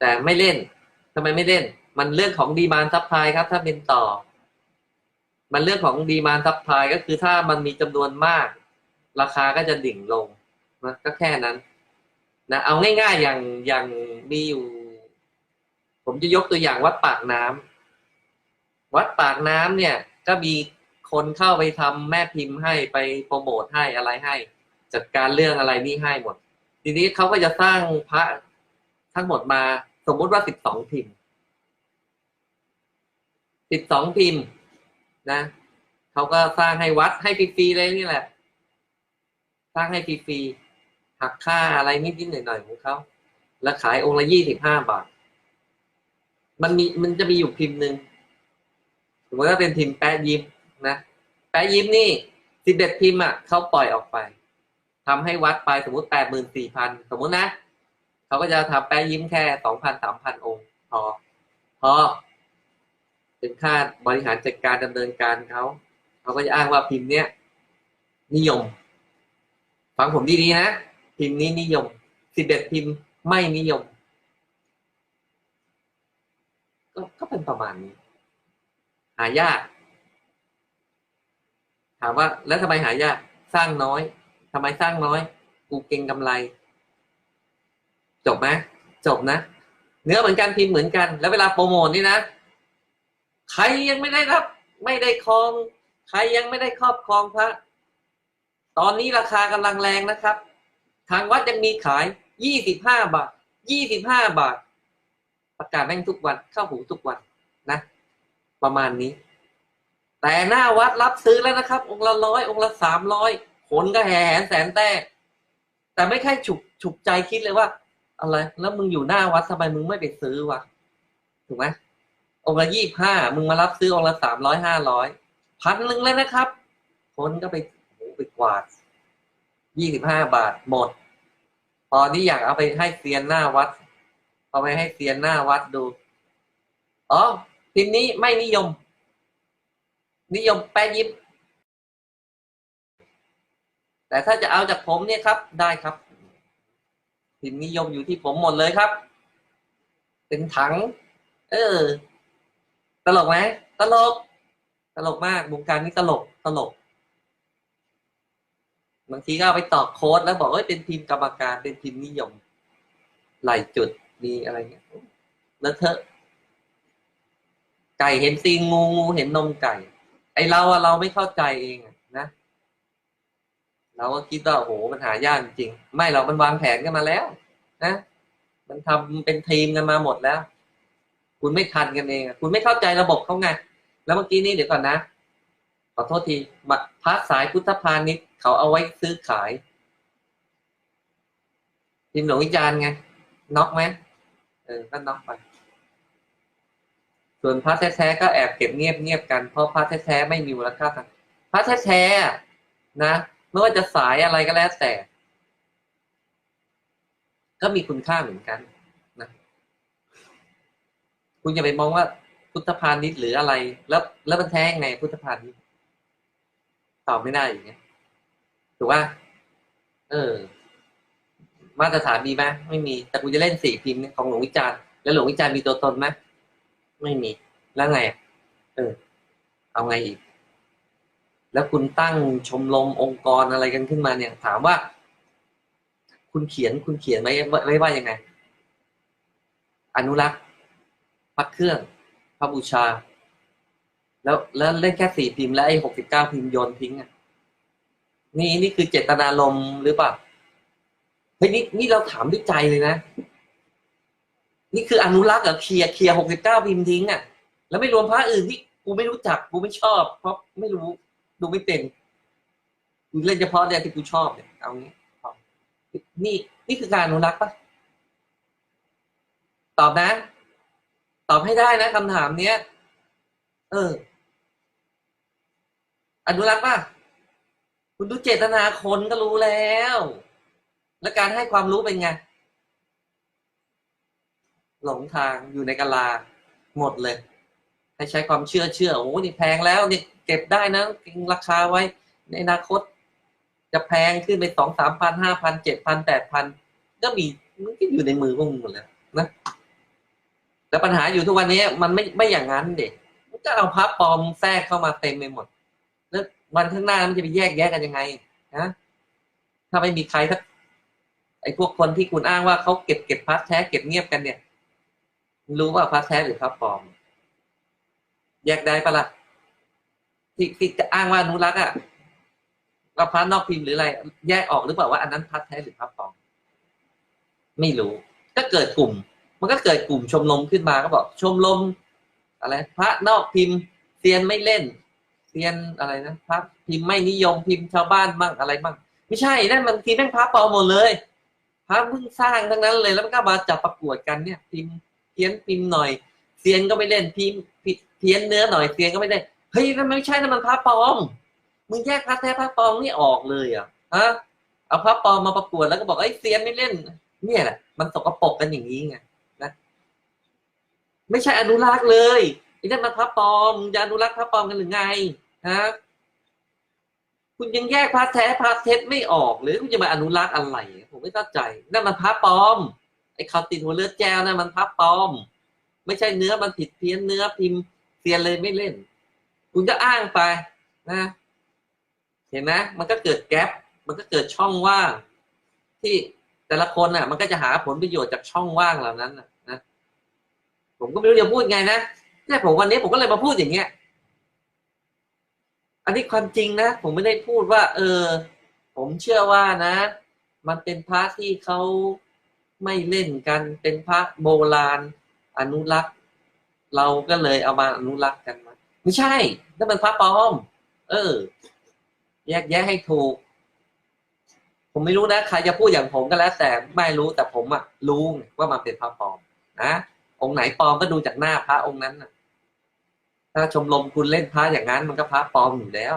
แต่ไม่เล่นทำไมไม่เล่น มันเรื่องของดีมานซับพลายครับ ถ้าเป็นต่อ มันเรื่องของดีมานซับพลายก็คือถ้ามันมีจำนวนมาก ราคาก็จะดิ่งลงนะก็แค่นั้น นะเอาง่าย ๆ อย่างอย่างมีอยู่ ผมจะยกตัวอย่างวัดปากน้ำวัดปากน้ำเนี่ย ก็มีคนเข้าไปทำแม่พิมพ์ให้ไปโปรโมทให้อะไรให้ จัดการเรื่องอะไรนี่ให้หมด ทีนี้เขาก็จะสร้างพระทั้งหมดมา สมมุติว่าสิบสองพิมพ์สิบสองพิมพ์นะเขาก็สร้างให้วัดให้ฟรีๆเลยนี่แหละ สร้างให้ฟรีๆหักค่าอะไรนิดๆหน่อยๆของเขาแล้วขายองค์ละยี่สิบห้าบาท มันมีมันจะมีอยู่พิมพ์หนึ่งสมมติว่าเป็นพิมพ์แปะยิ้มนะแปะยิ้มนี่สิบเอ็ดพิมพ์อะเขาปล่อยออกไปทำให้วัดไปสมมติแปดหมื่นสี่พันสมมตินะ เขาก็จะทำแปะยิ้มแค่สองพันสามพันองค์พอพอเป็นค่าบริหารจัดการดำเนินการเขาเขาก็จะอ้างว่าพิมพ์เนี้ยนิยม ฟังผมดีๆนะ พิมพ์นี้นิยมสิบเอ็ดพิมพ์ไม่นิยม ก็ก็เป็นประมาณนี้ หายาก ถามว่าแล้วทำไมหายาก สร้างน้อยทำไมสร้างน้อย กูเก่งกำไร จบไหมจบนะ เนื้อเหมือนกันพิมพ์เหมือนกัน แล้วเวลาโปรโมทนี่นะ ใครยังไม่ได้รับ ไม่ได้ครอง ใครยังไม่ได้ครอบครองพระ ตอนนี้ราคากำลังแรงนะครับ ทางวัดยังมีขายยี่สิบห้าบาทยี่สิบห้าบาท ประกาศแม่งทุกวันเข้าหูทุกวันนะ ประมาณนี้ แต่หน้าวัดรับซื้อแล้วนะครับ องค์ละร้อยองค์ละสามร้อยคนก็แห่แหนแสนแต่แต่ไม่ใช่ฉุกฉุกใจคิดเลยว่า อะไร แล้วมึงอยู่หน้าวัดทำไมมึงไม่ไปซื้อวะถูกไหมองค์ละยี่ห้ามึงมารับซื้อองค์ละสามร้อยห้าร้อยพันหนึ่งเลยนะครับ คนก็ไปโหไปกวาดยี่สิบห้าบาทหมด ตอนนี้อยากเอาไปให้เซียนหน้าวัดเอาไปให้เซียนหน้าวัดดูอ๋อพิมพ์นี้ไม่นิยม นิยมแปะยิบแต่ถ้าจะเอาจากผมเนี่ยครับได้ครับ พิมพ์นิยมอยู่ที่ผมหมดเลยครับ เป็นถัง เออ ตลกไหมตลก ตลกมากวงการนี้ตลกตลกบางทีก็ไปตอกโค้ดแล้วบอกว่าเป็นพิมพ์กรรมการเป็นพิมพ์นิยมไหลจุดมีอะไรเงี้ยแล้วเถอะ ไก่เห็นตีงูงูเห็นนมไก่ ไอเราอะเราไม่เข้าใจเองนะ เราก็คิดว่าโอ้โหมันหายากจริง ไม่เรามันวางแผนกันมาแล้ว นะ มันทำเป็นทีมกันมาหมดแล้ว คุณไม่ทันกันเองคุณไม่เข้าใจระบบเขาไง แล้วเมื่อกี้นี้เดี๋ยวก่อนนะ ขอโทษทีมาพระสายพุทธพาณิชย์เขาเอาไว้ซื้อขายพิมหลวงวิจารณ์ไงน็อกไหมเออก็น็อกไปส่วนพระแท้ๆก็แอบเก็บเงียบเงียบๆกันเพราะพระแท้ๆไม่มีมูลค่าทางพระแท้ๆนะ ไม่ว่าจะสายอะไรก็แล้วแต่ ก็มีคุณค่าเหมือนกันนะคุณอย่าไปมองว่าพุทธพาณิชย์หรืออะไร แล้วแล้วมันแท้งไงพุทธพาณิชย์ตอบไม่ได้อย่างเงี้ยถูกป่ะเออ มาตรฐานมีไหมไม่มี แต่กูจะเล่นสี่พิมพ์ของหลวงวิจารณ์แล้วหลวงวิจารณ์มีตัวตนไหมไม่มีแล้วไงเออ เอาไงอีก แล้วคุณตั้งชมรมองค์กรอะไรกันขึ้นมาเนี่ย ถามว่า คุณเขียนคุณเขียนไว้ไว้ว่ายังไง อนุรักษ์พระเครื่องพระบูชา แล้วแล้วเล่นแค่สี่พิมพ์แล้วไอ้หกสิบเก้าพิมพ์โยนทิ้งอะนี่นี่คือเจตนารมณ์หรือเปล่าเฮ้ยนี่นี่เราถามด้วยใจเลยนะ นี่คืออนุรักษ์เหรอเคลียร์เคลียร์หกสิบเก้าพิมพ์ทิ้งอะ แล้วไม่รวมพระอื่นที่กูไม่รู้จักกูไม่ชอบ เพราะไม่รู้ ดูไม่เป็นกูเล่นเฉพาะเนี่ยที่กูชอบเนี่ยเอางี้นี่นี่คือการอนุรักษ์ปะตอบนะ ตอบให้ได้นะคำถามเนี้ย เออ อนุรักษ์ปะคุณดูเจตนาคนก็รู้แล้ว แล้วการให้ความรู้เป็นไง หลงทางอยู่ในกะลา หมดเลย ให้ใช้ความเชื่อเชื่อโอ้นี่แพงแล้วนี่เก็บได้นะเก็งราคาไว้ ในอนาคต จะแพงขึ้นไปสองสามพันห้าพันเจ็ดพันแปดพันก็มีมันก็อยู่ในมือพวกมึงหมดแล้วนะแต่ปัญหาอยู่ทุกวันนี้มันไม่ไม่อย่างนั้นเด็กมันก็เอาพระปลอมแทรกเข้ามาเต็มไปหมด แล้ววันข้างหน้ามันจะไปแยกแยะกันยังไงนะถ้าไม่มีใครทักไอ้พวกคนที่คุณอ้างว่าเขาเก็บเก็บพระแท้เก็บเงียบกันเนี่ย รู้ว่าพระแท้หรือพระปลอม แยกได้ปะล่ะที่ที่จะอ้างว่านุรักษ์อะว่าพระนอกพิมพ์หรืออะไร แยกออกหรือเปล่าว่าอันนั้นพระแท้หรือพระปลอมไม่รู้ ก็เกิดกลุ่ม มันก็เกิดกลุ่มชมรมขึ้นมาก็บอก ชมรมอะไร พระนอกพิมพ์เซียนไม่เล่นเซียนอะไรนะพระพิมพ์ไม่นิยมพิมพ์ชาวบ้านบ้างอะไรบ้างไม่ใช่นั่นมันทีแม่งพระปลอมหมดเลยพระเพิ่งสร้างทั้งนั้นเลยแล้วมันก็มาจับประกวดกันเนี่ย พิมพ์เพี้ยนพิมพ์หน่อย เซียนก็ไม่เล่นพิมพ์เพี้ยนเนื้อหน่อยเซียนก็ไม่เล่นเฮ้ยนั่นไม่ใช่นั่นมันพระปลอมมึงแยกพระแท้พระปลอมนี่ออกเลยอะฮะเอาพระปลอมมาประกวดแล้วก็บอกไอ้เซียนไม่เล่น เนี่ยแหละมันสกปรกกันอย่างนี้ไงนะไม่ใช่อนุรักษ์เลยไอ้นั่นมันพระปลอมจะอนุรักษ์พระปลอมกันหรือไงฮะคุณยังแยกพระแท้พระเท็จไม่ออกหรือคุณจะมาอนุรักษ์อะไรผมไม่เข้าใจนั่นมันพระปลอมไอ้คำติดหัวเลือดแจวนั่นมันพระปลอม ไม่ใช่เนื้อมันผิดเพี้ยนเนื้อพิมพ์เซียนเลยไม่เล่น คุณก็อ้างไปนะ เห็นไหมมันก็เกิดแกลบมันก็เกิดช่องว่าง ที่แต่ละคนน่ะ มันก็จะหาผลประโยชน์จากช่องว่างเหล่านั้นนะผมก็ไม่รู้จะพูดไงนะแต่ผมวันนี้ผมก็เลยมาพูดอย่างเงี้ย อันนี้ความจริงนะผมไม่ได้พูดว่า เออ ผมเชื่อว่านะ มันเป็นพระที่เขาไม่เล่นกันเป็นพระโบราณ อนุรักษ์ เราก็เลยเอามาอนุรักษ์กันมาไม่ใช่นั่นมันพระปลอม เออ แยกแยะให้ถูก ผมไม่รู้นะใครจะพูดอย่างผมก็แล้วแต่ไม่รู้แต่ผมอะรู้ว่ามันเป็นพระปลอมนะองค์ไหนปลอมก็ดูจากหน้าพระองค์นั้นนะถ้าชมรมคุณเล่นพระอย่างนั้นมันก็พระปลอมอยู่แล้ว